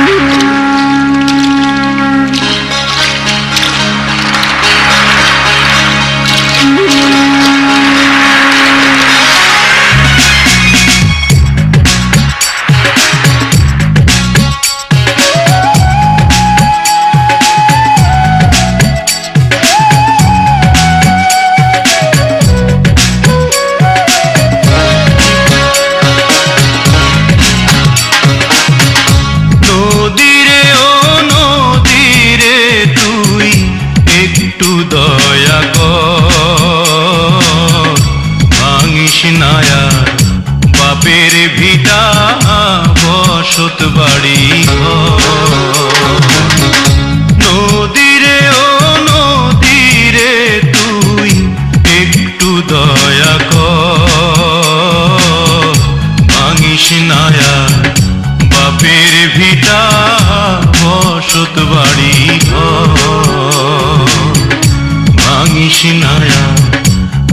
নদীরে একটু দয়া কর। ভাঙিস নায়া বাপের ভিটা বসত বাড়ি। নদীরে ও নদীরে তুই একটু দয়া কর। ভাঙিস নায়া বাপের ভিটা বসত বাড়ি ঘর। ভাঙিস নারা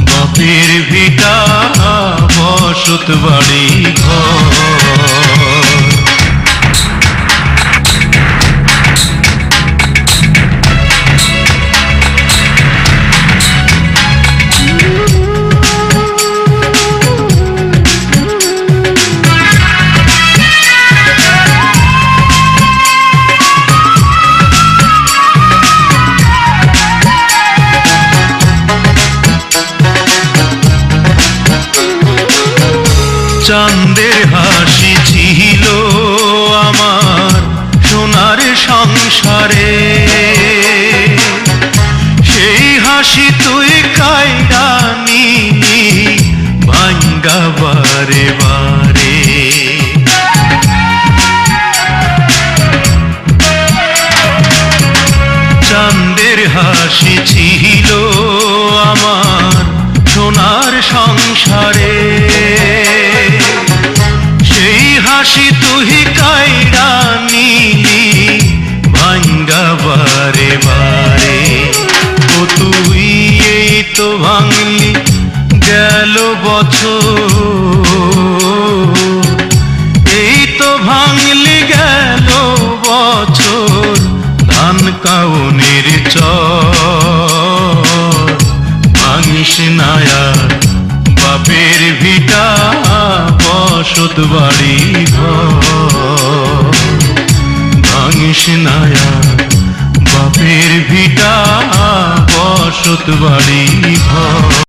বাপের ভিটা বসত বাড়ি ঘর। চাঁদের হাসি ছিল আমার সোনার সংসারে। সেই হাসি তুই কায়রা নিনি ভাঙ্গা বারে বারে। চাঁদের হাসি ছিল আমার সোনার সংসারে। তো ভাঙলি গেল বছর। এই তো ভাঙলি গেল বছর, ধান কাউনের চর। ভাঙিস নায়ার বাপের ভিটা, বসত বাড়ি ঘর। ভাঙিস নায়ার বাপের ভিটা বসত বাড়ি ঘর।